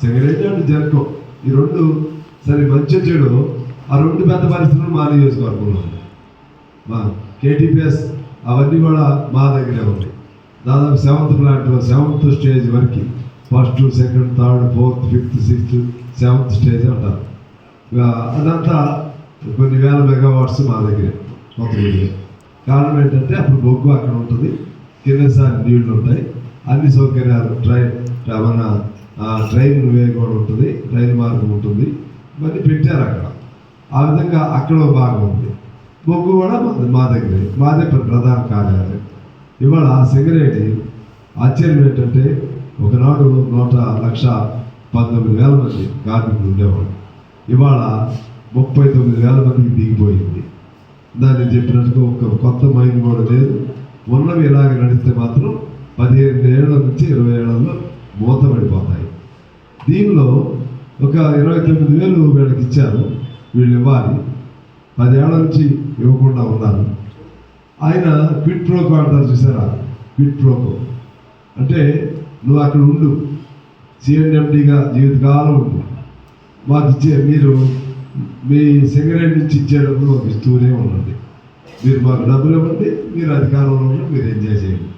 Secretary అంటే జర్కో ఈ రెండు సరే మంచి చెడు ఆ రెండు పెద్ద పరిస్థితులు మా నియోజకవర్గంలో మా కేటీపీఎస్ అవన్నీ కూడా మా దగ్గరే ఉన్నాయి దాదాపు సెవెంత్ ప్లాంట్ సెవెంత్ స్టేజ్ వరకు first second third fourth fifth sixth seventh stage అంటారు. అదంతా కొన్ని వేల మెగావాట్స్ మా దగ్గరే మొత్తం కారణం ఏంటంటే అప్పుడు బొగ్గు అక్కడ ఉంటుంది. కిందసారి నీళ్ళు ఉంటాయి. అన్ని సౌకర్యాలు ట్రైన్ రవాణా ట్రైన్ వే కూడా ఉంటుంది రైలు మార్గం ఉంటుంది మరి పెట్టారు అక్కడ. ఆ విధంగా అక్కడ భాగం ఉంది. బొగ్గు కూడా మా దగ్గరే మాదే ప్రధాన కార్యాలయం. ఇవాళ సింగరేణి ఆశ్చర్యం ఏంటంటే ఒకనాడు నూట లక్ష పంతొమ్మిది వేల మంది కార్మికులు ఉండేవాళ్ళు. ఇవాళ ముప్పై తొమ్మిది వేల మందికి దిగిపోయింది. దాన్ని చెప్పినట్టుగా ఒక కొత్త మైండ్ కూడా లేదు. ఉన్నవి ఇలాగ నడిస్తే మాత్రం పదిహేను ఏళ్ళ నుంచి ఇరవై ఏళ్ళలో మూత పడిపోతాయి దీనిలో ఒక ఇరవై తొమ్మిది వేలు వీళ్ళకి ఇచ్చారు. వీళ్ళు ఇవ్వాలి. పదేళ్ళ నుంచి ఇవ్వకుండా ఉన్నారు. ఆయన క్విట్ ప్రోకో అంటారు చూసారా? క్విట్ ప్రోకో అంటే నువ్వు అక్కడ ఉండు. సిఎన్ఎండిగా జీవితకాలం ఉండు. మాకు ఇచ్చే మీరు మీ సింగరేట్ నుంచి ఇచ్చేటప్పుడు మాకు ఇస్తూనే ఉండండి. మీరు మాకు డబ్బులు ఇవ్వండి మీరు అధికారంలో ఉండి మీరు ఎంజాయ్ చేయండి.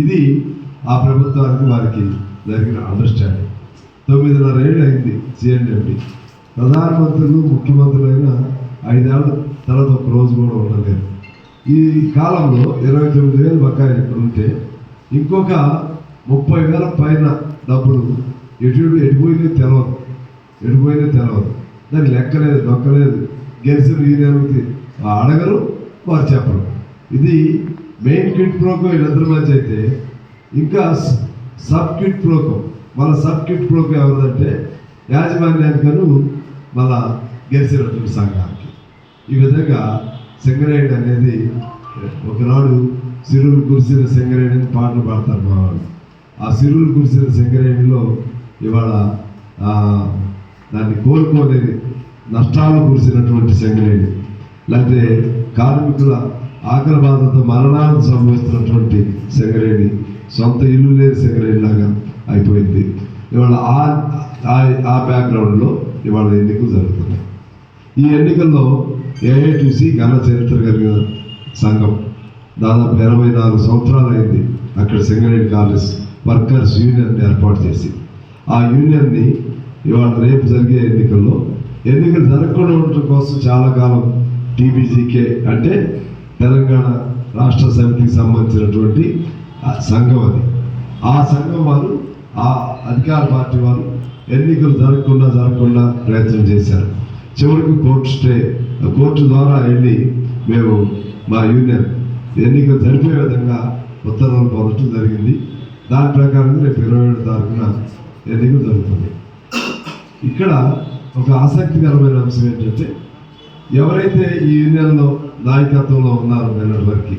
ఇది ఆ ప్రభుత్వానికి వారికి జరిగిన అండర్స్టాండింగ్ తొమ్మిదిన్నర ఏళ్ళు అయింది సిఎండి ప్రధానమంత్రులు ముఖ్యమంత్రులైన ఐదేళ్ళ తర్వాత ఒక రోజు కూడా ఉండలేదు ఈ కాలంలో ఇరవై తొమ్మిది వేలు బకాయిలు ఇక్కడ ఉంటే ఇంకొక ముప్పై వేల పైన డబ్బులు ఎటు ఎటుపోయినా తెలవదు. ఎటుపోయినా తెలవదు. దానికి లెక్కలేదు నొక్కలేదు. గెలిచిన యూనియన్కి అడగరు వారు చెప్పరు. ఇది మెయిన్ కిట్ ప్రోకో వీళ్ళిద్దరి మధ్య అయితే ఇంకా సబ్ కిట్ ప్రోకో. మన సబ్ కిట్ ప్రోకో ఎవరిదంటే యాజమాన్యానికను మన గెలిచినటువంటి సంఘానికి. ఈ విధంగా సింగరేణి అనేది ఒకనాడు సిరువులు కురిసిన సింగరేణి అని పాటలు పాడతారు మా వాళ్ళు ఆ సిరువులు కురిసిన సింగరేణిలో ఇవాళ దాన్ని కోరుకోలేని నష్టాలు కురిసినటువంటి సింగరేణి లేకపోతే కార్మికుల ఆకలి బాధతో మరణాలు సంభవిస్తున్నటువంటి సింగరేణి సొంత ఇల్లు లేని సింగరేణి ఇవాళ ఆ ఆ- ఆ బ్యాక్గ్రౌండ్లో ఇవాళ ఎన్నికలు జరుగుతున్నాయి. ఈ ఎన్నికల్లో ఏఐటీసీ ఘన చరిత్ర కలిగిన సంఘం దాదాపు ఇరవై నాలుగు సంవత్సరాలు అయింది అక్కడ సింగరేణి కాలేజ్ వర్కర్స్ యూనియన్ ఏర్పాటు చేసి. ఆ యూనియన్ని ఇవాళ రేపు జరిగే ఎన్నికల్లో ఎన్నికలు జరగకుండా ఉండటం కోసం చాలా కాలం టీబీజీకే అంటే తెలంగాణ రాష్ట్ర సమితికి సంబంధించినటువంటి సంఘం అది. ఆ సంఘం వారు ఆ అధికార పార్టీ వారు ఎన్నికలు జరగకుండా జరగకుండా ప్రయత్నం చేశారు. చివరికి కోర్టు స్టే కోర్టు ద్వారా వెళ్ళి మేము మా యూనియన్ ఎన్నికలు జరిపే విధంగా ఉత్తర్వులు పొందడం జరిగింది. దాని ప్రకారం రేపు ఇరవై ఏడు తారీఖున ఎన్నికలు జరుగుతుంది. ఇక్కడ ఒక ఆసక్తికరమైన అంశం ఏంటంటే ఎవరైతే ఈ యూనియన్లో నాయకత్వంలో ఉన్నారో నిన్నటి వరకు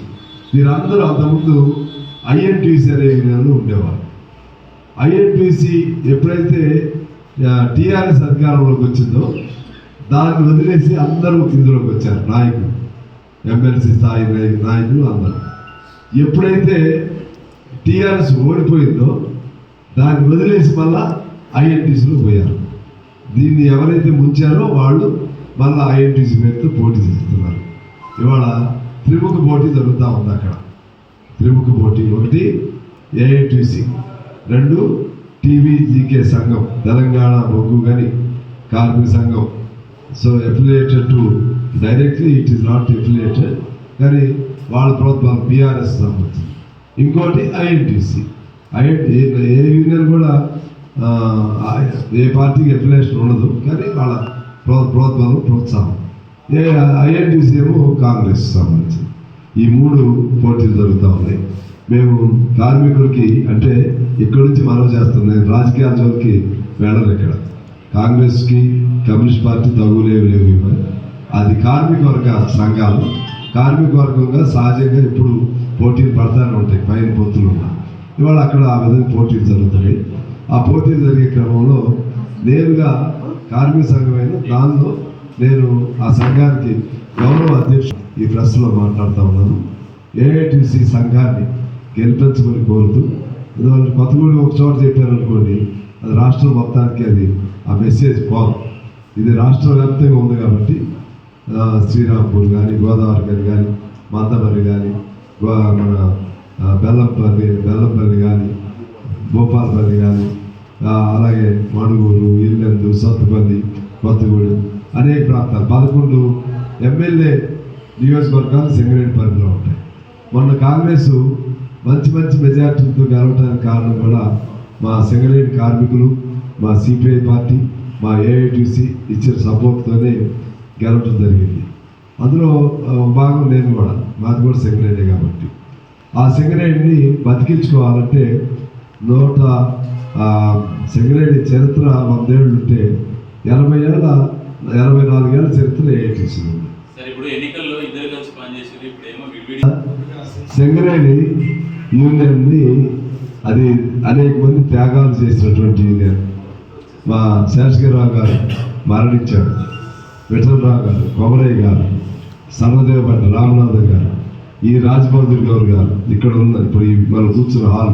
వీరందరూ అంతకుముందు ఐఎన్టీసీ అనే యూనియన్లో ఉండేవారు. ఐఎన్టీసీ ఎప్పుడైతే టీఆర్ఎస్ అధికారంలోకి వచ్చిందో దాన్ని వదిలేసి అందరూ ఇందులోకి వచ్చారు నాయకులు. ఎమ్మెల్సీ స్థాయి నాయకులు అందరూ. ఎప్పుడైతే టీఆర్ఎస్ ఓడిపోయిందో దాన్ని వదిలేసి మళ్ళా ఐఎన్టీసీలో పోయారు. దీన్ని ఎవరైతే ముంచారో వాళ్ళు మళ్ళీ ఐఎన్టీసీ పేరుతో పోటీ చేస్తున్నారు. ఇవాళ త్రిముఖ పోటీ జరుగుతూ ఉంది అక్కడ. త్రిముఖ పోటీ ఒకటి ఏఐటీసీ. రెండు టీవీజీకే సంఘం తెలంగాణ బొగ్గు కానీ కార్మిక సంఘం. So affiliated to directly it is not affiliated కానీ వాళ్ళ ప్రభుత్వం బీఆర్ఎస్ సంబంధించింది ఇంకోటి ఐఎన్టీసీ ఐఎన్టీ ఏ యూనియన్ కూడా ఏ పార్టీకి ఎఫిలియేషన్ ఉండదు కానీ వాళ్ళ ప్రో ప్రోత్సాహం ప్రోత్సాహం. ఏ ఐఎన్టీసీ ఏమో కాంగ్రెస్ సంబంధించింది ఈ మూడు పోటీలు జరుగుతూ ఉన్నాయి. మేము కార్మికులకి అంటే ఇక్కడి నుంచి మనం చేస్తాం నేను రాజకీయ జోలికి వెళ్ళను ఇక్కడ. కాంగ్రెస్కి కమ్యూనిస్ట్ పార్టీ తగులేవి లేవు ఇవ్వాలి అది కార్మిక వర్గ సంఘాలు. కార్మిక వర్గంగా సహజంగా ఇప్పుడు పోటీలు పడతానే ఉంటాయి పైన పొత్తులు ఉన్నా. ఇవాళ అక్కడ ఆ విధంగా పోటీలు జరుగుతున్నాయి ఆ పోటీలు జరిగే క్రమంలో నేరుగా కార్మిక సంఘమైన దానిలో నేను ఆ సంఘానికి గౌరవ అధ్యక్షుడు ఈ ప్రెస్లో మాట్లాడుతూ ఉన్నాను. ఏఐటీసీ సంఘాన్ని గెలిపించమని కోరుతూ. ఎందుకంటే కొత్తగూడి ఒక చోట చెప్పారనుకోండి అది రాష్ట్రం మొత్తానికి అది ఆ మెసేజ్ పోదు ఇది రాష్ట్ర వ్యాప్తంగా ఉంది కాబట్టి శ్రీరాంపూర్ కానీ గోదావరి కానీ మందమరి కానీ గో మన బెల్లంపల్లి బెల్లంపల్లి కానీ భోపాల్పల్లి కానీ అలాగే మణుగూరు ఇల్లెందు సత్తుపల్లి కొత్తగూడెం అనేక ప్రాంతాలు. పదకొండు ఎమ్మెల్యే నియోజకవర్గాలు సింగరేణి పరిధిలో ఉంటాయి. మొన్న కాంగ్రెస్ మంచి మంచి మెజార్టీలతో గెలవడానికి కారణం కూడా మా సింగరేణి కార్మికులు మా సిపిఐ పార్టీ మా ఏఐటీసీ ఇచ్చిన సపోర్ట్తోనే గెలవడం జరిగింది. అందులో భాగం నేను కూడా మాది కూడా సింగరేణి కాబట్టి. ఆ సింగరేణిని బతికించుకోవాలంటే నూట సింగరేణి చరిత్ర వందేళ్ళు ఉంటే ఎనభై ఏళ్ళ ఎనభై నాలుగేళ్ళ చరిత్ర ఏఐటీసీ ఉంది. సింగరేణి యూనియన్ని అది అనేక మంది త్యాగాలు చేసినటువంటి యూనియన్ మా శేషగిరిరావు గారు మరణించారు. విఠలరావు గారు కొమరయ్య గారు సర్వదేవ భట్ రామనాథ్ గారు ఈ రాజబహదూర్ గౌర్ గారు ఇక్కడ ఉన్న ఇప్పుడు ఈ మనం కూర్చున్న హాల్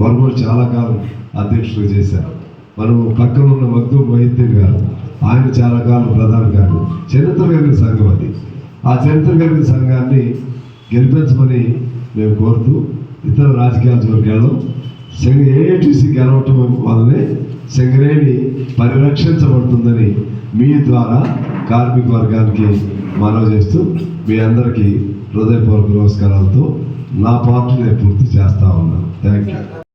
వారు కూడా చాలా కాలం అధ్యక్షులు చేశారు. మనం పక్కన ఉన్న మగ్దూం వైద్యం గారు ఆయన చాలా కాలం ప్రధాన గారు చరిత్ర కలిగిన సంఘం అది. ఆ చరిత్ర కలిగిన సంఘాన్ని గెలిపించమని మేము కోరుతూ ఇతర రాజకీయాల జోలికి వెళ్ళడం ఏఐటీసీ గెలవటం వల్లనే సింగరేణి పరిరక్షించబడుతుందని మీ ద్వారా కార్మిక వర్గానికి మనవి చేస్తూ మీ అందరికీ హృదయపూర్వక నమస్కారాలతో నా పార్టీ నేను పూర్తి చేస్తా ఉన్నాను థ్యాంక్ యూ